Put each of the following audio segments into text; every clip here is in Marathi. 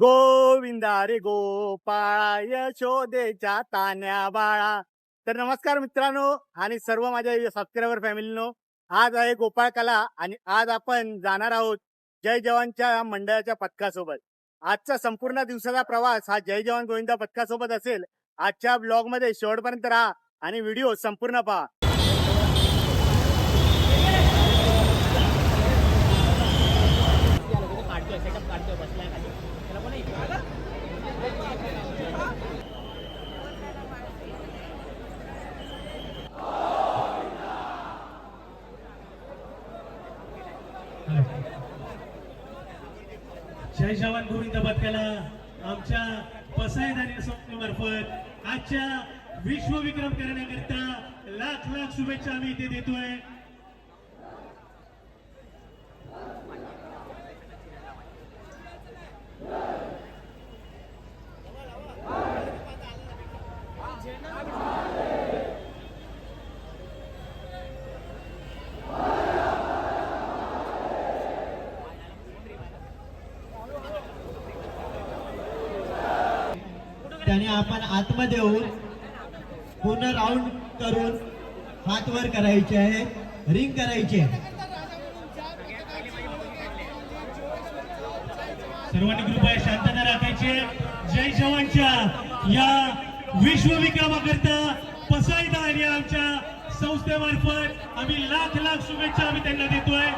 गोविंदा रे गोपाळा यशोदेच्या तान्या बाळा. तर नमस्कार मित्रांनो आणि सर्व माझ्या सबस्क्रायबर फॅमिलीनो आज आहे गोपाळ कला आणि आज आपण जाणार आहोत जय जवानच्या मंडळाच्या पथकासोबत. आजचा संपूर्ण दिवसाचा प्रवास हा जय जवान गोविंदा पथकासोबत असेल. आजच्या ब्लॉगमध्ये शेवटपर्यंत राहा आणि व्हिडिओ संपूर्ण पहा. जय जवान गोविंद पथकाला आमच्या पसायदानी संस्थेमार्फत आजच्या विश्वविक्रम करण्याकरिता लाख लाख शुभेच्छा आम्ही इथे देतोय. त्याने आपण आतमध्ये येऊन पूर्ण राऊंड करून हात वर करायचे आहे. रिंग करायची आहे. सर्वांनी कृपया शांतता राखायची जय जवानच्या या विश्वविक्रमाकरता पसायदा आणि आमच्या संस्थेमार्फत आम्ही लाख लाख शुभेच्छा आम्ही त्यांना देतोय.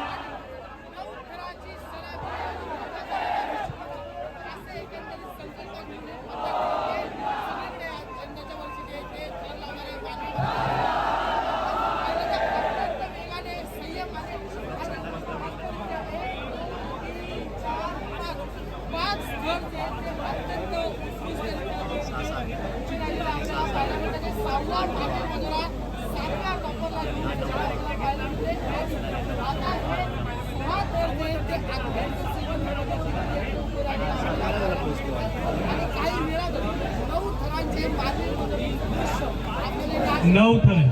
No time.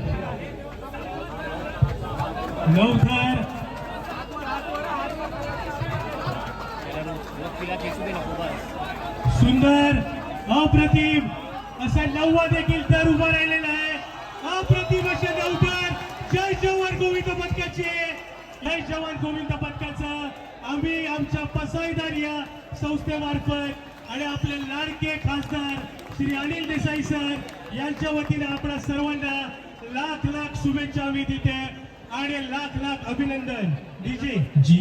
No time. सुंदर अप्रतिम. असा नववा देखील तर उभा राहिलेला आहे. अप्रतिम असे नवतर जय जवान गोविंद पथकाचे जय जवान गोविंद पथकाचा आम्ही आमच्या पसाईदार या संस्थेमार्फत आणि आपले लाडके खासदार श्री अनिल देसाई सर यांच्या वतीने आपल्या सर्वांना लाख लाख शुभेच्छा आम्ही देते आणि लाख लाख अभिनंदन. डीजे. जी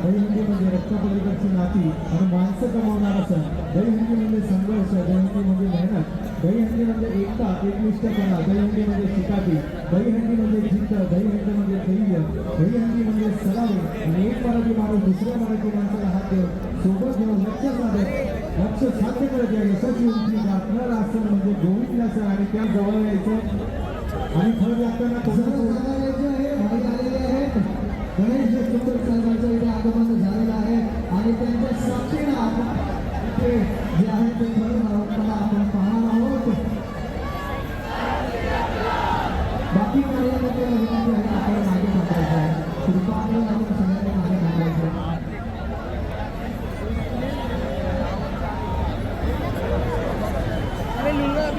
दहीहंडी म्हणजे रक्तपरिवारची नाती आणि माणसं कमावणारा सण दहीहंडी म्हणजे संघर्ष दहीहंडी म्हणजे मेहनत दहीहंडी म्हणजे एकता एकनिष्ठपणा दहीहंडी म्हणजे चिकाटी दहीहंडी म्हणजे जिद्द दहीहंडी म्हणजे धैर्य दहीहंडी म्हणजे सलामी आणि एक मराठी माणूस दुसऱ्या मराठी माणसाला हात देऊन सोबत घेऊन लक्ष साधत लक्ष साध्य करत या यशाची उंची गाठणार असं म्हणजे गोविंदाचं आणि त्या जवळ यायचं आणि फळ लागताना कसं आहे आणि आलेले आहेत गणेश सुंदर साहेबांचं इथे आगमन झालेलं आहे आणि त्यांच्या साक्षीनं आपण जे आहे ते फळ मला आपण पाहणार आहोत बाकी विनंती आहे आपण मागे थांबायचं आहे कृपा आपण